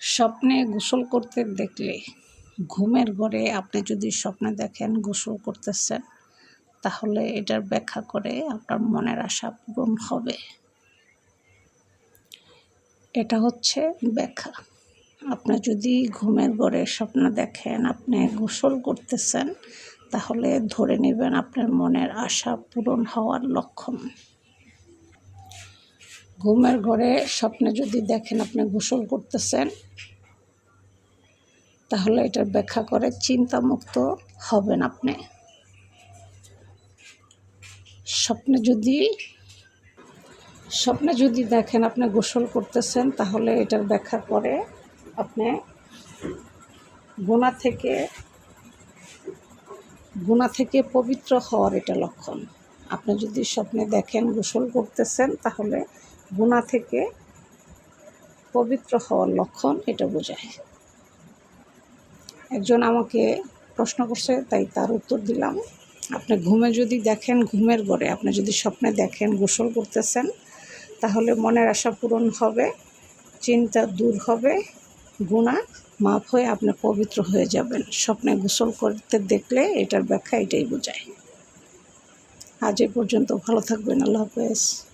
স্বপ্নে গোসল করতে দেখলে ঘুমের ঘরে আপনি যদি স্বপ্নে দেখেন গোসল করতেছেন, তাহলে এটার ব্যাখ্যা করে আপনার মনের আশা পূরণ হবে। এটা হচ্ছে ব্যাখ্যা। আপনি যদি ঘুমের ঘরে স্বপ্ন দেখেন, আপনি গোসল করতেছেন, তাহলে ধরে নেবেন আপনার মনের আশা পূরণ হওয়ার লক্ষণ। ঘুমের ঘরে স্বপ্নে যদি দেখেন আপনি গোসল করতেছেন, তাহলে এটার ব্যাখ্যা করে চিন্তামুক্ত হবেন আপনি। স্বপ্নে যদি স্বপ্নে যদি দেখেন আপনি গোসল করতেছেন, তাহলে এটার ব্যাখ্যা করে আপনি গুণা থেকে গুণা থেকে পবিত্র হওয়ার এটা লক্ষণ। আপনি যদি স্বপ্নে দেখেন গোসল করতেছেন, তাহলে গুণা থেকে পবিত্র হওয়ার লক্ষণ এটা বোঝায়। একজন আমাকে প্রশ্ন করছে, তাই তার উত্তর দিলাম। আপনি ঘুমে যদি দেখেন, ঘুমের ঘরে আপনি যদি স্বপ্নে দেখেন, গোসল করতেছেন, তাহলে মনের আশা পূরণ হবে, চিন্তা দূর হবে, গুণা মাফ হয়ে আপনি পবিত্র হয়ে যাবেন। স্বপ্নে গোসল করতে দেখলে এটার ব্যাখ্যা এটাই বোঝায়। আজ এ পর্যন্ত ভালো থাকবেন, আল্লাহ হাফেজ।